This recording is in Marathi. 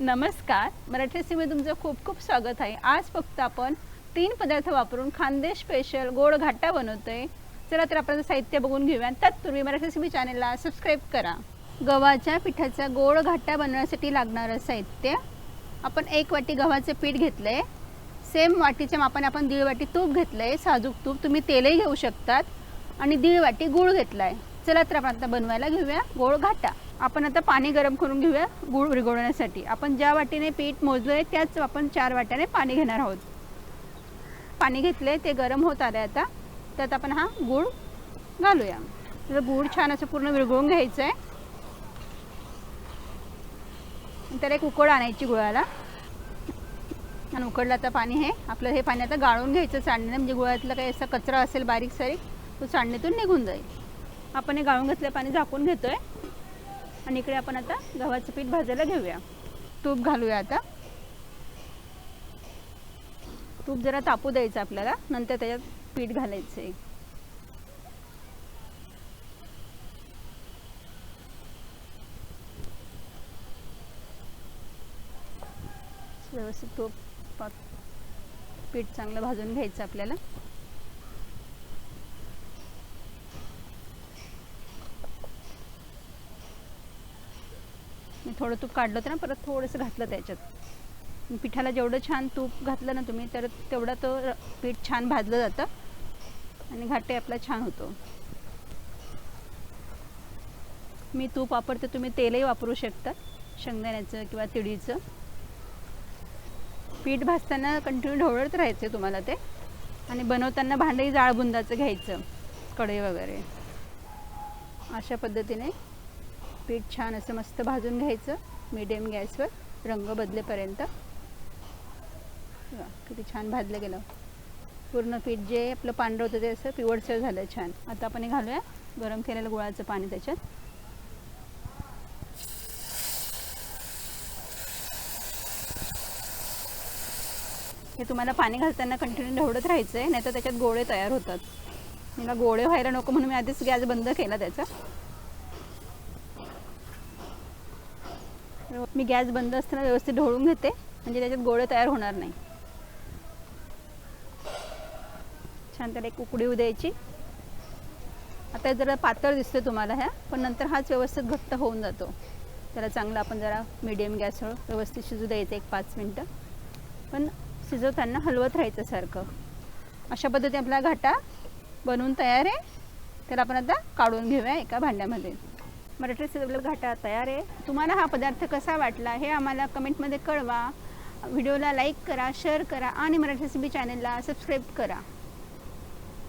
नमस्कार. मराठी रेसिपीमध्ये तुमचं खूप खूप स्वागत आहे. आज फक्त आपण तीन पदार्थ वापरून खानदेश स्पेशल गोड घाटा बनवतोय. चला तर आपण साहित्य बघून घेऊया. तत्पूर्वी मराठी सीमी चॅनेलला सबस्क्राईब करा. गव्हाच्या पिठाचा गोड घाटा बनवण्यासाठी लागणारं साहित्य. आपण एक वाटी गव्हाचं पीठ घेतलं आहे सेम वाटीच्या मापाने आपण दीड वाटी तूप घेतलं आहे साजूक तूप तुम्ही तेलही घेऊ शकतात. आणि दीड वाटी गूळ घेतला आहे चला तर आपण आता बनवायला घेऊया गोड घाटा. आपण आता पाणी गरम करून घेऊया गूळ विरघळण्यासाठी आपण ज्या वाटीने पीठ मोजलो आहे त्याच आपण चार वाट्याने पाणी घेणार आहोत. पाणी घेतले ते गरम होत आले आता. त्यात आपण हा गूळ घालूया. तर गूळ छान असं पूर्ण विरघळून घ्यायचं आहे त्याला एक उकड आणायची गुळाला. आणि उकडलं आता पाणी हे. आपलं हे पाणी आता गाळून घ्यायचं सांडणीने म्हणजे गुळातलं काही असा कचरा असेल बारीक सारीक तो सांडणीतून निघून जाईल. आपण हे गाळून घेतलं पाणी झाकून घेतोय. आणि इकडे आपण आता गव्हाचं पीठ भाजायला घेऊया. तूप घालूया आता. तूप जरा तापू द्यायचं आपल्याला नंतर त्याच्यात पीठ घालायचं आहे. व्यवस्थित तूप पीठ चांगलं भाजून घ्यायचं आपल्याला. मी थोडं तूप काढलं होतं ना परत थोडंसं घातलं त्याच्यात. पिठाला जेवढं छान तूप घातलं ना तुम्ही तर तेवढा तो पीठ छान भाजलं जातं आणि घाटे आपला छान होतो. मी तूप वापरते तुम्ही तेलही वापरू शकता शेंगदाण्याचं किंवा तिळीचं. पीठ भाजताना कंटिन्यू ढवळत राहायचं तुम्हाला ते. आणि बनवताना भांडही जाळबुंदाचं घ्यायचं कढई वगैरे. अशा पद्धतीने पीठ छान असं मस्त भाजून घ्यायचं मिडियम गॅसवर रंग बदलेपर्यंत. किती छान भाजलं गेलं. पूर्ण पीठ जे आपलं पांढरं होतं ते असं पिवळसर झालं छान. आता आपण हे घालूया गरम केलेलं गुळाचं पाणी त्याच्यात. हे तुम्हाला पाणी घालताना कंटिन्यू ढवळत राहायचं आहे नाहीतर त्याच्यात गोळे तयार होतात. मला गोळे व्हायला नको म्हणून मी आधीच गॅस बंद केला त्याचा. मी गॅस बंद असताना व्यवस्थित ढवळून घेते. म्हणजे त्याच्यात गोळे तयार होणार नाही. छान त्याला एक उकडी द्यायची. आता जरा पातळ दिसतं तुम्हाला ह्या पण नंतर हाच व्यवस्थित घट्ट होऊन जातो. त्याला चांगला आपण जरा मीडियम गॅसवर व्यवस्थित शिजू द्यायचं एक पाच मिनटं. पण शिजवताना हलवत राहायचं सारखं. अशा पद्धतीने आपला घाटा बनवून तयार आहे. तर आपण आता काढून घेऊया एका भांड्यामध्ये. मराठी आपला घाटा तयार आहे. तुम्हाला हा पदार्थ कसा वाटला हे आम्हाला कमेंटमध्ये कळवा. व्हिडिओला लाईक करा शेअर करा आणि मराठी रेसिपी चॅनलला सबस्क्राईब करा.